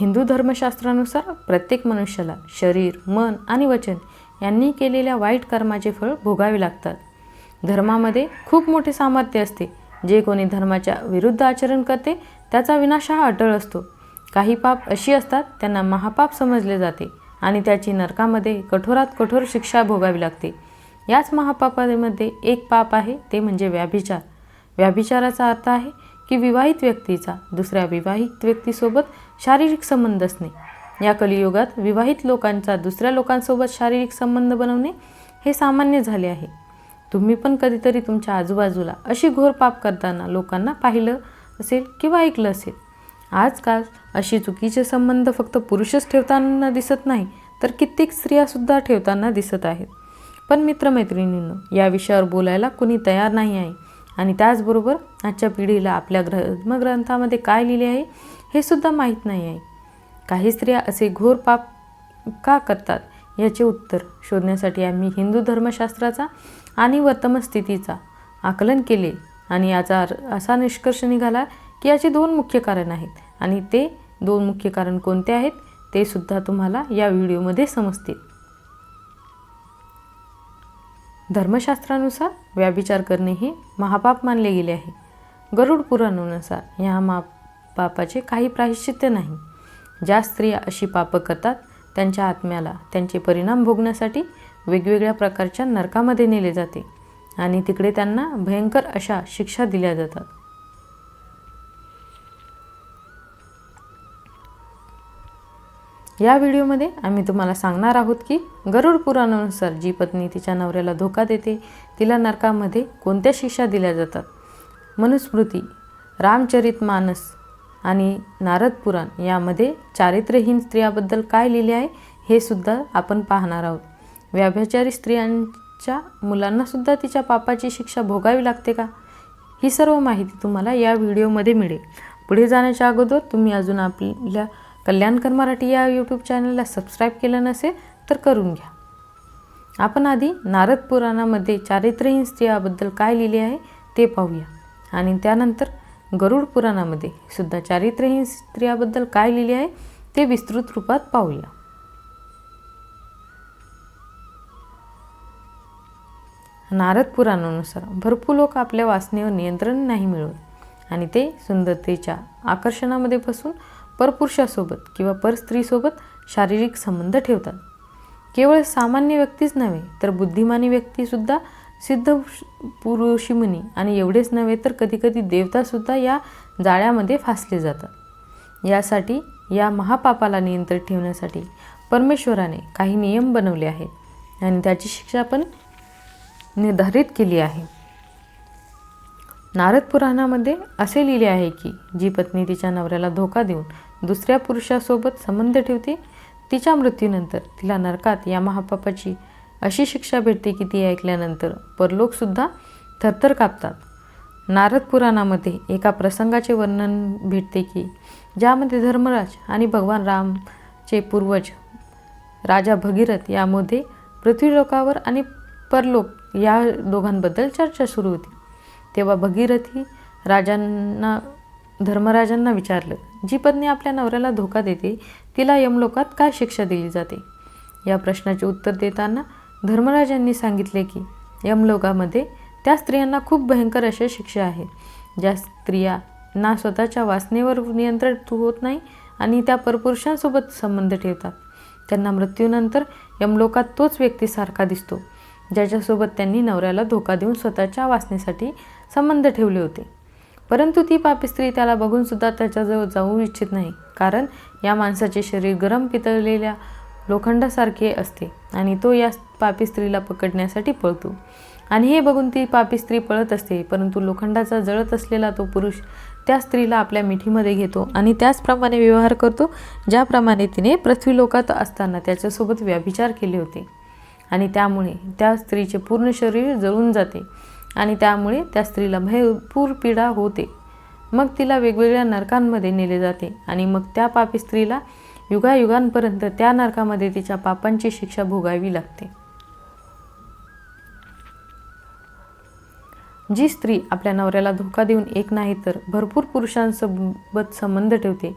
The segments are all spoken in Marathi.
हिंदू धर्मशास्त्रानुसार प्रत्येक मनुष्याला शरीर मन आणि वचन यांनी केलेल्या वाईट कर्माचे फळ भोगावे लागतात. धर्मामध्ये खूप मोठे सामर्थ्य असते. जे कोणी धर्माच्या विरुद्ध आचरण करते त्याचा विनाश हा अटळ असतो. काही पाप अशी असतात त्यांना महापाप समजले जाते आणि त्याची नरकामध्ये कठोरात कठोर शिक्षा भोगावी लागते. याच महापापामध्ये एक पाप आहे ते म्हणजे व्याभिचार. व्याभिचाराचा अर्थ आहे की विवाहित व्यक्तीचा दुसऱ्या विवाहित व्यक्तीसोबत शारीरिक संबंध असणे. या कलियुगात विवाहित लोकांचा दुसऱ्या लोकांसोबत शारीरिक संबंध बनवणे हे सामान्य झाले आहे. तुम्ही पण कधीतरी तुमच्या आजूबाजूला अशी घोर पाप करताना लोकांना पाहिलं असेल किंवा ऐकलं असेल. आजकाल अशी चुकीचे संबंध फक्त पुरुषच ठेवताना दिसत नाही तर कित्येक स्त्रियासुद्धा ठेवताना दिसत आहेत. पण मित्रमैत्रिणींनो या विषयावर बोलायला कुणी तयार नाही आहे. आणि त्याचबरोबर आजच्या पिढीला आपल्या धर्मग्रंथामध्ये काय लिहिले आहे हे सुद्धा माहीत नाही आहे. काही स्त्रिया असे घोर पाप का करतात याचे उत्तर शोधण्यासाठी आम्ही हिंदू धर्मशास्त्राचा आणि वर्तमान स्थितीचा आकलन केले आणि याचा असा निष्कर्ष निघाला की याचे दोन मुख्य कारण आहेत आणि ते दोन मुख्य कारण कोणते आहेत ते सुद्धा तुम्हाला या व्हिडिओमध्ये समजतील. धर्मशास्त्रानुसार व्याभिचार करणे हे महापाप मानले गेले आहे. गरुड पुराणानुसार या महापापाचे काही प्रायश्चित्य नाही. ज्या स्त्रिया अशी पापं करतात त्यांच्या आत्म्याला त्यांचे परिणाम भोगण्यासाठी वेगवेगळ्या प्रकारच्या नरकामध्ये नेले जाते आणि तिकडे त्यांना भयंकर अशा शिक्षा दिल्या जातात. या व्हिडिओमध्ये आम्ही तुम्हाला सांगणार आहोत की गरुड पुराणानुसार जी पत्नी तिच्या नवऱ्याला धोका देते तिला नरकामध्ये कोणत्या शिक्षा दिल्या जातात? मनुस्मृती रामचरित मानस आणि नारद पुराण यामध्ये चारित्र्यहीन स्त्रियाबद्दल काय लिहिले आहे हे सुद्धा आपण पाहणार आहोत. व्याभ्याचारी स्त्रियांच्या मुलांनासुद्धा तिच्या पापाची शिक्षा भोगावी लागते का? ही सर्व माहिती तुम्हाला या व्हिडिओमध्ये मिळेल. पुढे जाण्याच्या अगोदर तुम्ही अजून आपल्या कल्याणकर मराठी या यूट्यूब चॅनलला सबस्क्राईब केलं नसेल तर करून घ्या. आपण आधी नारद पुराणामध्ये चारित्र्यहीन स्त्रियाबद्दल काय लिहिले आहे ते पाहूया. आणि त्यानंतर गरुड पुराणामध्ये सुद्धा चारित्र्यहीन स्त्रियाबद्दल काय लिहिले आहे ते विस्तृत रूपात पाहूया. नारद पुराणानुसार भरपूर लोक आपल्या वासनेवर नियंत्रण नाही मिळवत आणि ते सुंदरतेच्या आकर्षणामध्ये बसून परपुरुषासोबत किंवा परस्त्रीसोबत शारीरिक संबंध ठेवतात. केवळ सामान्य व्यक्तीच नव्हे तर बुद्धिमानी व्यक्तीसुद्धा सिद्ध पुरुषिमुनी आणि एवढेच नव्हे तर कधीकधी देवतासुद्धा या जाळ्यामध्ये फासले जातात. यासाठी या महापापाला नियंत्रित ठेवण्यासाठी परमेश्वराने काही नियम बनवले आहेत आणि त्याची शिक्षा पण निर्धारित केली आहे. नारद पुराणामध्ये असे लिहिले आहे की जी पत्नी तिच्या नवऱ्याला धोका देऊन दुसऱ्या पुरुषासोबत संबंध ठेवते. तिच्या मृत्यूनंतर तिला नरकात या महापापाची अशी शिक्षा भेटते की ती ऐकल्यानंतर परलोकसुद्धा थरथर कापतात. नारद पुराणामध्ये एका प्रसंगाचे वर्णन भेटते की ज्यामध्ये धर्मराज आणि भगवान रामचे पूर्वज राजा भगीरथ यामध्ये पृथ्वीलोकावर आणि परलोक या दोघांबद्दल चर्चा सुरू होती. तेव्हा भगीरथी राजांना धर्मराजांना विचारलं जी पत्नी आपल्या नवऱ्याला धोका देते तिला यमलोकात काय शिक्षा दिली जाते? या प्रश्नाचे उत्तर देताना धर्मराजांनी सांगितले की यमलोकामध्ये त्या स्त्रियांना खूप भयंकर अशा शिक्षा आहेत ज्या स्त्रिया ना स्वतःच्या वासनेवर नियंत्रण होत नाही आणि त्या परपुरुषांसोबत संबंध ठेवतात. त्यांना मृत्यूनंतर यमलोकात तोच व्यक्ती सारखा दिसतो ज्याच्यासोबत त्यांनी नवऱ्याला धोका देऊन स्वतःच्या वासनेसाठी संबंध ठेवले होते. परंतु ती पापी स्त्री त्याला बघूनसुद्धा त्याच्याजवळ जाऊ इच्छित नाही. कारण या माणसाचे शरीर गरम पितळलेल्या लोखंडासारखे असते आणि तो या पापी स्त्रीला पकडण्यासाठी पळतो. आणि हे बघून ती पापी स्त्री पळत असते परंतु लोखंडाचा जळत असलेला तो पुरुष त्या स्त्रीला आपल्या मिठीमध्ये घेतो आणि त्याचप्रमाणे व्यवहार करतो ज्याप्रमाणे तिने पृथ्वीलोकात असताना त्याच्यासोबत व्याभिचार केले होते. आणि त्यामुळे त्या स्त्रीचे पूर्ण शरीर जळून जाते. आणि त्यामुळे त्या स्त्रीला भयपूर पीडा होते. मग तिला वेगवेगळ्या नरकांमध्ये नेले जाते आणि मग त्या पापी स्त्रीला युगायुगांपर्यंत त्या नरकामध्ये तिच्या पापांची शिक्षा भोगावी लागते. जी स्त्री आपल्या नवऱ्याला धोका देऊन एक नाही तर भरपूर पुरुषांसोबत संबंध ठेवते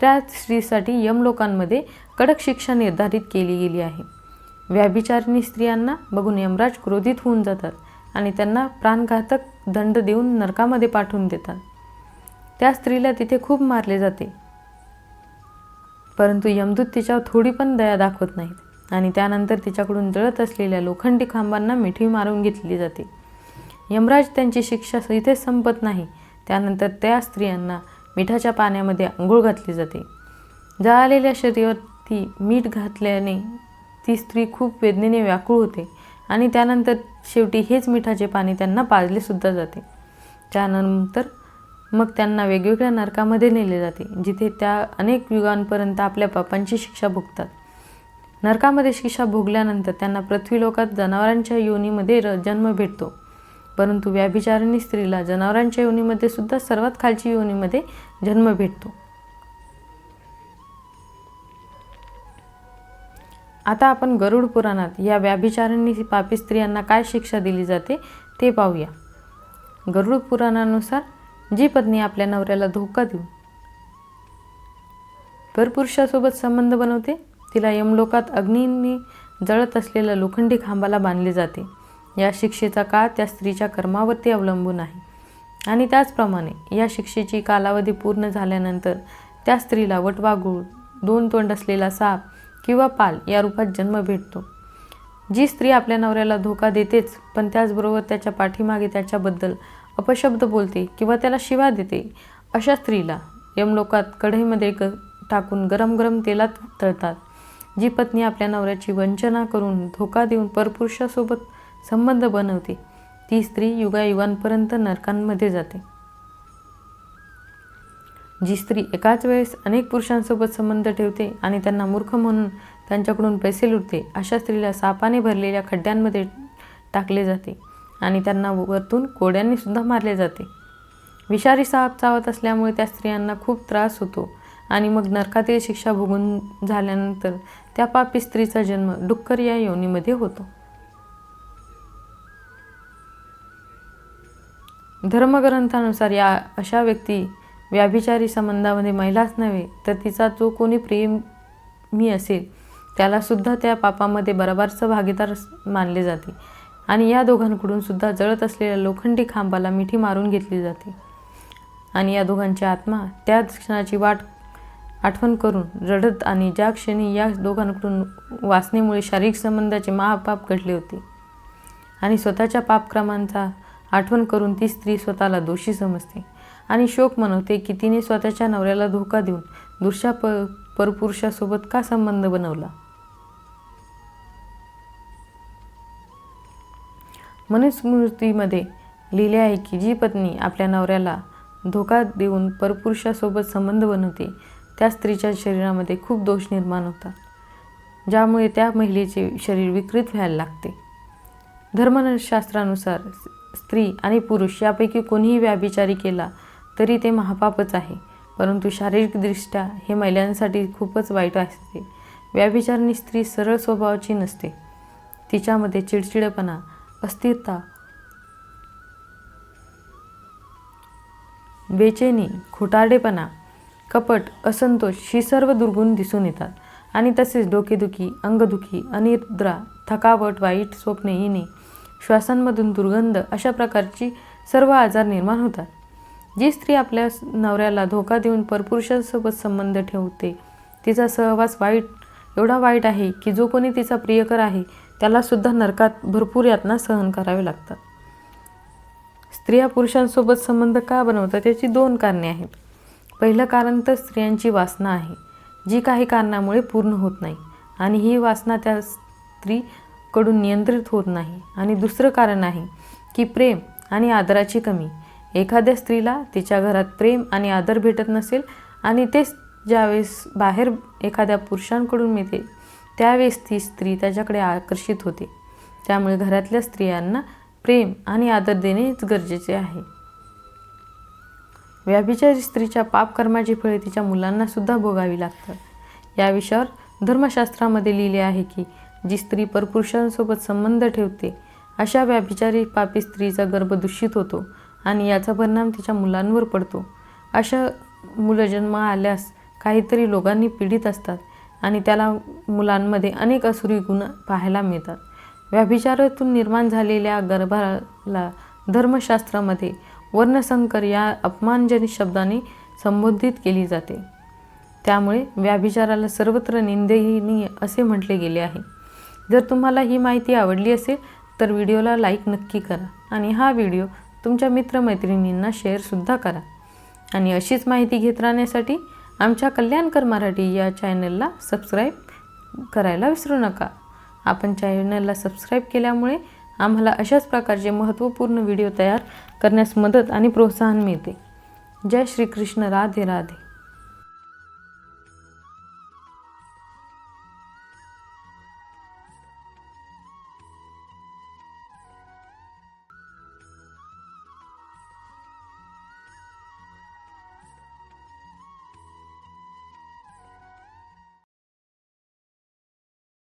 त्या स्त्रीसाठी यमलोकांमध्ये कडक शिक्षा निर्धारित केली गेली आहे. व्याभिचारिणी स्त्रियांना बघून यमराज क्रोधित होऊन जातात. आणि त्यांना प्राणघातक दंड देऊन नरकामध्ये पाठवून देतात. त्या स्त्रीला तिथे खूप मारले जाते. परंतु यमदूत तिच्यावर थोडी पण दया दाखवत नाहीत आणि त्यानंतर तिच्याकडून जळत असलेल्या लोखंडी खांबांना मिठी मारून घेतली जाते. यमराज त्यांची शिक्षा इथेच संपत नाही. त्यानंतर त्या स्त्रियांना मिठाच्या पाण्यामध्ये आंघोळ घातली जाते. जळालेल्या शरीरावरती मीठ घातल्याने ती स्त्री खूप वेदनेने व्याकुळ होते. आणि त्यानंतर शेवटी हेच मिठाचे पाणी त्यांना पाजले सुद्धा जाते. त्यानंतर मग त्यांना वेगवेगळ्या नरकामध्ये नेले जाते जिथे त्या अनेक युगांपर्यंत आपल्या पापांची शिक्षा भोगतात. नरकामध्ये शिक्षा भोगल्यानंतर त्यांना पृथ्वीलोकात जनावरांच्या योनीमध्ये र जन्म भेटतो. परंतु व्याभिचारिणी स्त्रीला जनावरांच्या योनीमध्ये सुद्धा सर्वात खालची योनीमध्ये जन्म भेटतो. आता आपण गरुड पुराणात या व्याभिचारिणी पापी स्त्रियांना काय शिक्षा दिली जाते ते पाहूया. गरुड पुराणानुसार जी पत्नी आपल्या नवऱ्याला धोका देऊन परपुरुषासोबत संबंध बनवते तिला यमलोकात अग्नींनी जळत असलेल्या लोखंडी खांबाला बांधले जाते. या शिक्षेचा काळ त्या स्त्रीच्या कर्मावरती अवलंबून आहे. आणि त्याचप्रमाणे या शिक्षेची कालावधी पूर्ण झाल्यानंतर त्या स्त्रीला वटवागूळ दोन तोंड असलेला साप किंवा पाल या रूपात जन्म भेटतो. जी स्त्री आपल्या नवऱ्याला धोका देतेच पण त्याचबरोबर त्याच्या पाठीमागे त्याच्याबद्दल अपशब्द बोलते किंवा त्याला शिवा देते अशा स्त्रीला यमलोकात कढईमध्ये ग टाकून गरम गरम तेलात तळतात. जी पत्नी आपल्या नवऱ्याची वंचना करून धोका देऊन परपुरुषासोबत संबंध बनवते ती स्त्री युगायुगांपर्यंत नरकांमध्ये जाते. जी स्त्री एकाच वेळेस अनेक पुरुषांसोबत संबंध ठेवते आणि त्यांना मूर्ख म्हणून त्यांच्याकडून पैसे लुटते अशा स्त्रीला सापाने भरलेल्या खड्ड्यांमध्ये टाकले जाते आणि त्यांना वरतून कोड्यांनी सुद्धा मारले जाते. विषारी साप चावत असल्यामुळे त्या स्त्रियांना खूप त्रास होतो आणि मग नरकातील शिक्षा भोगून झाल्यानंतर त्या पापी स्त्रीचा जन्म डुक्कर या योनीमध्ये होतो. धर्मग्रंथानुसार या अशा व्यक्ती व्याभिचारी संबंधामध्ये महिलाच नव्हे तर तिचा जो कोणी प्रेमी असेल त्यालासुद्धा त्या पापामध्ये बराबरचं भागीदार मानले जाते. आणि या दोघांकडून सुद्धा जळत असलेल्या लोखंडी खांबाला मिठी मारून घेतली जाते. आणि या दोघांची आत्मा त्या क्षणाची वाट आठवण करून रडत आणि ज्या क्षणी या दोघांकडून वासनेमुळे शारीरिक संबंधाचे महापाप घडले होते आणि स्वतःच्या पापक्रमांचा आठवण करून ती स्त्री स्वतःला दोषी समजते. आणि शोक मनवते की तिने स्वतःच्या नवऱ्याला धोका देऊन दुसऱ्या प परपुरुषासोबत का संबंध बनवला? मनुस्मृतीमध्ये लिहिले आहे की जी पत्नी आपल्या नवऱ्याला धोका देऊन परपुरुषासोबत संबंध बनवते त्या स्त्रीच्या शरीरामध्ये खूप दोष निर्माण होतात ज्यामुळे त्या महिलेचे शरीर विकृत व्हायला लागते. धर्मशास्त्रानुसार स्त्री आणि पुरुष यापैकी कोणीही व्याभिचारी केला तरी ते महापापच आहे. परंतु शारीरिकदृष्ट्या हे महिलांसाठी खूपच वाईट असते. व्याभिचारणी स्त्री सरळ स्वभावाची नसते. तिच्यामध्ये चिडचिडेपणा अस्थिरता बेचैनी खोटारडेपणा कपट असंतोष ही सर्व दुर्गुण दिसून येतात. आणि तसेच डोकेदुखी अंगदुखी अनिद्रा थकावट वाईट स्वप्ने येणे श्वासांमधून दुर्गंध अशा प्रकारची सर्व आजार निर्माण होतात. जी स्त्री आपल्या नवऱ्याला धोका देऊन परपुरुषांसोबत संबंध ठेवते तिचा सहवास वाईट एवढा वाईट आहे की जो कोणी तिचा प्रियकर आहे त्यालासुद्धा नरकात भरपूर यातना सहन करावे लागतात. स्त्रिया पुरुषांसोबत संबंध का बनवतात याची दोन कारणे आहेत. पहिलं कारण तर स्त्रियांची वासना आहे जी काही कारणामुळे पूर्ण होत नाही आणि ही वासना त्या स्त्रीकडून नियंत्रित होत नाही. आणि दुसरं कारण आहे की प्रेम आणि आदराची कमी एखाद्या स्त्रीला तिच्या घरात प्रेम आणि आदर भेटत नसेल आणि तेच ज्यावेळेस बाहेर एखाद्या पुरुषांकडून मिळते त्यावेळेस ती स्त्री त्याच्याकडे आकर्षित होते. त्यामुळे घरातल्या स्त्रियांना प्रेम आणि आदर देणेच गरजेचे आहे. व्याभिचारी स्त्रीच्या पापकर्माची फळे तिच्या मुलांना सुद्धा भोगावी लागतात. या विषयावर धर्मशास्त्रामध्ये लिहिले आहे की जी स्त्री परपुरुषांसोबत संबंध ठेवते अशा व्याभिचारी पापी स्त्रीचा गर्भ दूषित होतो. आणि याचा परिणाम तिच्या मुलांवर पडतो. अशा मुलं जन्म आल्यास काहीतरी लोकांनी पीडित असतात आणि त्याला मुलांमध्ये अनेक असुरी गुण पाहायला मिळतात. व्याभिचारातून निर्माण झालेल्या गर्भाला धर्मशास्त्रामध्ये वर्णसंकर या अपमानजनित शब्दाने संबोधित केली जाते. त्यामुळे व्याभिचाराला सर्वत्र निंदनीय असे म्हटले गेले आहे. जर तुम्हाला ही माहिती आवडली असेल तर व्हिडिओला लाईक नक्की करा आणि हा व्हिडिओ तुमच्या मित्रमैत्रिणींना शेअरसुद्धा करा. आणि अशीच माहिती घेत राहण्यासाठी आमच्या कल्याणकर मराठी या चॅनलला सबस्क्राईब करायला विसरू नका. आपण चॅनलला सबस्क्राईब केल्यामुळे आम्हाला अशाच प्रकारचे महत्त्वपूर्ण व्हिडिओ तयार करण्यास मदत आणि प्रोत्साहन मिळते. जय श्रीकृष्ण राधे राधे.